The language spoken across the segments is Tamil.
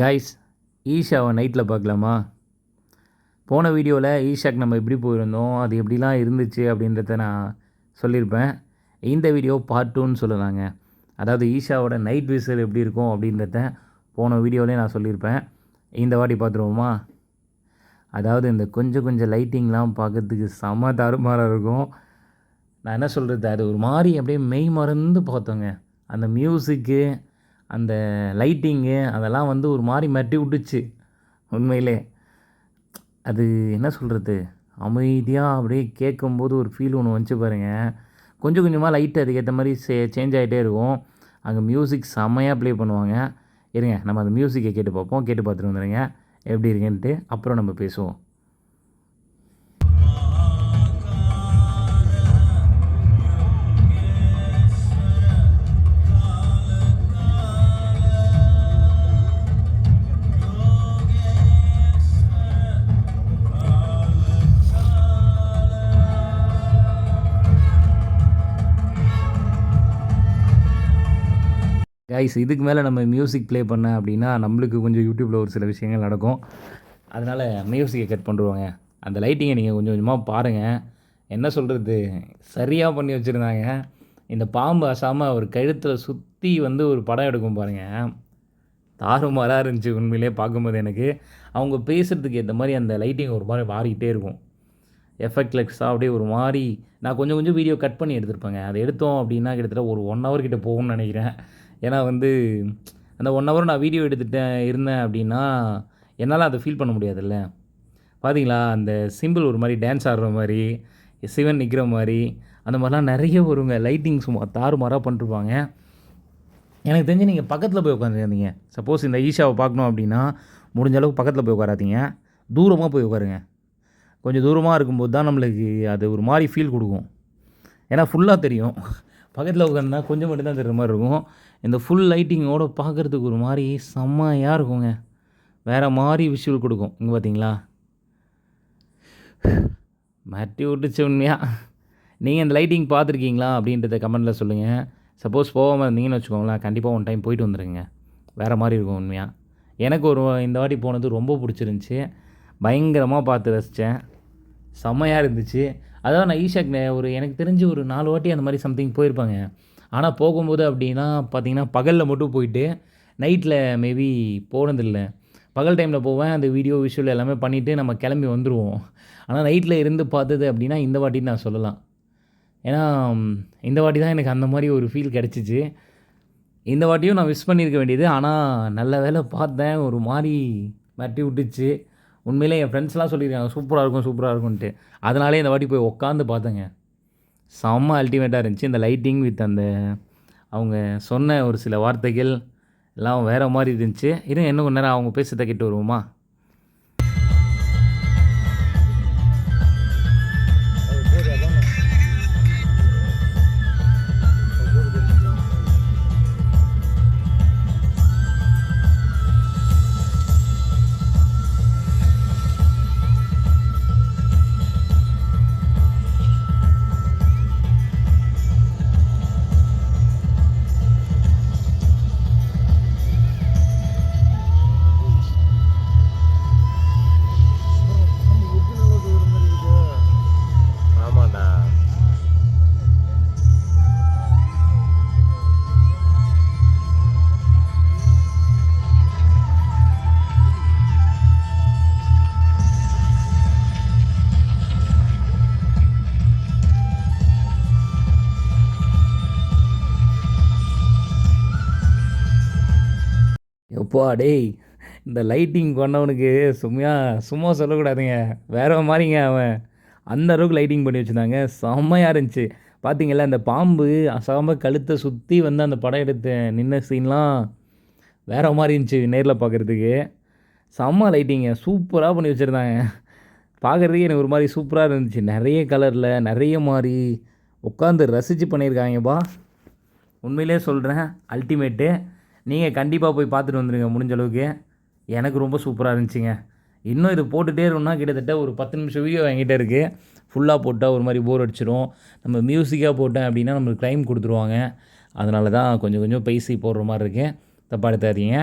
கைஸ் ஈஷாவை நைட்டில் பார்க்கலாமா? போன வீடியோவில் ஈஷாக்கு நம்ம எப்படி போயிருந்தோம் அது எப்படிலாம் இருந்துச்சு அப்படின்றத நான் சொல்லியிருப்பேன். இந்த வீடியோ பார்ட் டூன்னு சொல்லலாங்க அதாவது ஈஷாவோட நைட் விசில் எப்படி இருக்கும் அப்படின்றத போன வீடியோவிலே நான் சொல்லியிருப்பேன். இந்த வாட்டி பார்த்துருவோமா? அதாவது இந்த கொஞ்சம் கொஞ்சம் லைட்டிங்லாம் பார்க்கறதுக்கு செம தாறுமாறாக இருக்கும். நான் என்ன சொல்கிறது அது ஒரு மாதிரி அப்படியே மெய் மறந்து பார்த்தோங்க. அந்த மியூசிக்கு அந்த லைட்டிங்கு அதெல்லாம் வந்து ஒரு மாதிரி மட்டி விட்டுச்சு. உண்மையிலே. அது என்ன சொல்கிறது அமைதியாக அப்படியே கேட்கும்போது ஒரு ஃபீல் ஒன்று வந்துச்சு பாருங்கள் கொஞ்சம் கொஞ்சமாக லைட்டு அதுக்கேற்ற மாதிரி சே சேஞ்ச் ஆகிட்டே இருக்கும். அங்கே மியூசிக் செம்மையாக ப்ளே பண்ணுவாங்க. இருங்க நம்ம அந்த மியூசிக்கை கேட்டு பார்ப்போம். கேட்டு பார்த்துட்டு வந்துடுங்க எப்படி இருக்குன்ட்டு அப்புறம் நம்ம பேசுவோம். கைஸ் இதுக்கு மேலே நம்ம மியூசிக் ப்ளே பண்ண அப்படின்னா நம்மளுக்கு கொஞ்சம் யூடியூப்பில் ஒரு சில விஷயங்கள் நடக்கும். அதனால் மியூசிக்கை கட் பண்ணுருவாங்க அந்த லைட்டிங்கை நீங்கள் கொஞ்சம் கொஞ்சமாக பாருங்கள் என்ன சொல்கிறது சரியாக பண்ணி வச்சுருந்தாங்க. இந்த பாம்பு அசாமல் ஒரு கழுத்தில் சுற்றி வந்து ஒரு படம் எடுக்கும் பாருங்கள் தாறுமாறாக இருந்துச்சு உண்மையிலே பார்க்கும்போது எனக்கு. அவங்க பேசுகிறதுக்கு ஏற்ற மாதிரி அந்த லைட்டிங் ஒரு மாதிரி மாறிக்கிட்டே இருக்கும். எஃபெக்ட் லெக்ஸாக அப்படியே ஒரு மாதிரி நான் கொஞ்சம் கொஞ்சம் வீடியோ கட் பண்ணி எடுத்திருப்பேங்க. அதை எடுத்தோம் அப்படின்னா கிட்டத்தட்ட ஒரு ஒன் ஹவர் கிட்டே போகும்னு நினைக்கிறேன். ஏன்னா வந்து அந்த ஒன் ஹவர் நான் வீடியோ எடுத்துட்டேன் இருந்தேன் அப்படின்னா என்னால் அதை ஃபீல் பண்ண முடியாதுல்ல. பார்த்தீங்களா அந்த சிம்பிள் ஒரு மாதிரி டான்ஸ் ஆடுற மாதிரி சிவன் நிற்கிற மாதிரி அந்த மாதிரிலாம் நிறைய வருங்க. லைட்டிங் சும்மா தாறுமாறாக பண்ணிருப்பாங்க. எனக்கு தெரிஞ்சு நீங்கள் பக்கத்தில் போய் உட்காந்துருந்தீங்க சப்போஸ் இந்த ஈஷாவை பார்க்கணும் அப்படின்னா முடிஞ்ச அளவுக்கு பக்கத்தில் போய் உட்காராதீங்க. தூரமாக போய் உட்காருங்க. கொஞ்சம் தூரமாக இருக்கும்போது தான் நம்மளுக்கு அது ஒரு மாதிரி ஃபீல் கொடுக்கும். ஏன்னா ஃபுல்லாக தெரியும். பக்கத்தில் உட்காந்துனா கொஞ்சம் மட்டும்தான் தெரிகிற மாதிரி இருக்கும். இந்த ஃபுல் லைட்டிங்கோடு பார்க்குறதுக்கு ஒரு மாதிரி செம்மையாக இருக்குங்க. வேறு மாதிரி விஷுவல் கொடுக்கும். இங்கே பார்த்தீங்களா மாட்டி விட்டுச்சு உண்மையாக நீங்கள் இந்த லைட்டிங் பார்த்துருக்கீங்களா அப்படின்றத கமெண்ட்டில் சொல்லுங்கள் சப்போஸ் போகாமல் இருந்தீங்கன்னு வச்சுக்கோங்களேன் கண்டிப்பாக ஒன் டைம் போயிட்டு வந்துடுங்க வேறு மாதிரி இருக்கும் உண்மையாக எனக்கு ஒரு இந்த வாட்டி போனது ரொம்ப பிடிச்சிருந்துச்சி. பயங்கரமாக பார்த்து ரசித்தேன் செம்மையாக இருந்துச்சு. அதாவது நான் ஈஷாக் ஒரு எனக்கு தெரிஞ்சு ஒரு நாலு வாட்டி அந்த மாதிரி சம்திங் போயிருப்பாங்க. ஆனால் போகும்போது அப்படின்னா பார்த்தீங்கன்னா பகலில் மட்டும் போயிட்டு நைட்டில் மேபி போனதில்லை. பகல் டைமில் போவேன் அந்த வீடியோ விஷுவல் எல்லாமே பண்ணிவிட்டு நம்ம கிளம்பி வந்துடுவோம் ஆனால் நைட்டில் இருந்து பார்த்தது அப்படின்னா இந்த வாட்டின்னு நான் சொல்லலாம். ஏன்னா இந்த வாட்டி தான் எனக்கு அந்த மாதிரி ஒரு ஃபீல் கிடச்சிச்சு. இந்த வாட்டியும் நான் மிஸ் பண்ணியிருக்க வேண்டியது. ஆனால் நல்ல வேலை பார்த்தேன் ஒரு மாதிரி மட்டி விட்டுச்சு. உண்மையிலே என் ஃப்ரெண்ட்ஸ்லாம் சொல்லியிருக்காங்க சூப்பராக இருக்கும் சூப்பராக இருக்கும்ன்ட்டு. அதனாலே இந்த வாட்டி போய் உட்காந்து பார்த்தேங்க. செம்ம அல்டிமேட்டாக இருந்துச்சு. இந்த லைட்டிங் வித் அந்த அவங்க சொன்ன ஒரு சில வார்த்தைகள் எல்லாம் வேறு மாதிரி இருந்துச்சு. இன்னும் இன்னும் கொஞ்ச நேரம் அவங்க பேசுகிறத கிட்ட வருவோமா? அப்பா டேய் இந்த லைட்டிங் கொண்டவனுக்கு சும்மையாக சும்மா சொல்லக்கூடாதுங்க. வேற மாதிரிங்க அவன். அந்த அளவுக்கு லைட்டிங் பண்ணி வச்சுருந்தாங்க. செம்மையாக இருந்துச்சு. பார்த்தீங்களா அந்த பாம்பு அசாம கழுத்தை சுற்றி வந்து அந்த படம் எடுத்த நின்ன சீன்லாம் வேற மாதிரி இருந்துச்சு நேரில் பார்க்குறதுக்கு செம்ம லைட்டிங்க சூப்பராக பண்ணி வச்சுருந்தாங்க. பார்க்குறதுக்கே எனக்கு ஒரு மாதிரி சூப்பராக இருந்துச்சு. நிறைய கலரில் நிறைய மாதிரி உட்காந்து ரசித்து பண்ணியிருக்காங்கப்பா. உண்மையிலே சொல்கிறேன் அல்டிமேட்டு நீங்கள் கண்டிப்பாக போய் பார்த்துட்டு வந்துடுங்க முடிஞ்ச அளவுக்கு. எனக்கு ரொம்ப சூப்பராக இருந்துச்சுங்க. இன்னும் இது போட்டுகிட்டே இருக்கணும்னா கிட்டத்தட்ட ஒரு பத்து நிமிஷம் வீடியோ என்கிட்ட இருக்குது ஃபுல்லாக போட்டால் ஒரு மாதிரி போர் அடிச்சிடும் நம்ம மியூசிக்காக போட்டேன் அப்படின்னா நம்மளுக்கு டைம் கொடுத்துருவாங்க. அதனால தான் கொஞ்சம் கொஞ்சம் பேசி போடுற மாதிரி இருக்குது தப்பாக எடுத்தாதீங்க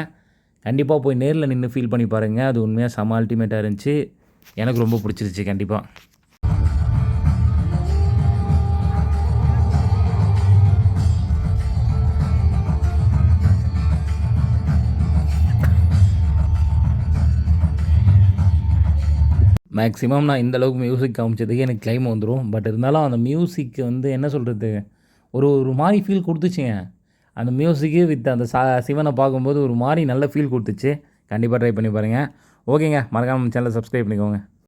கண்டிப்பாக போய் நேரில் நின்று ஃபீல் பண்ணி பாருங்கள் அது உண்மையாக செம அல்டிமேட்டாக இருந்துச்சு. எனக்கு ரொம்ப பிடிச்சிருச்சு கண்டிப்பாக மேக்ஸிமம் நான் இந்த அளவுக்கு மியூசிக் காமிச்சதுக்கு எனக்கு கிளைம் வந்துடும் பட் இருந்தாலும் அந்த மியூசிக் வந்து என்ன சொல்கிறது ஒரு ஒரு மாதிரி ஃபீல் கொடுத்துச்சுங்க. அந்த மியூசிக்கு வித் அந்த சா சிவனை பார்க்கும்போது ஒரு மாதிரி நல்ல ஃபீல் கொடுத்துச்சு. கண்டிப்பாக ட்ரை பண்ணி பாருங்கள் ஓகேங்க மறக்காமல் சேனலை சப்ஸ்கிரைப் பண்ணிக்கோங்க.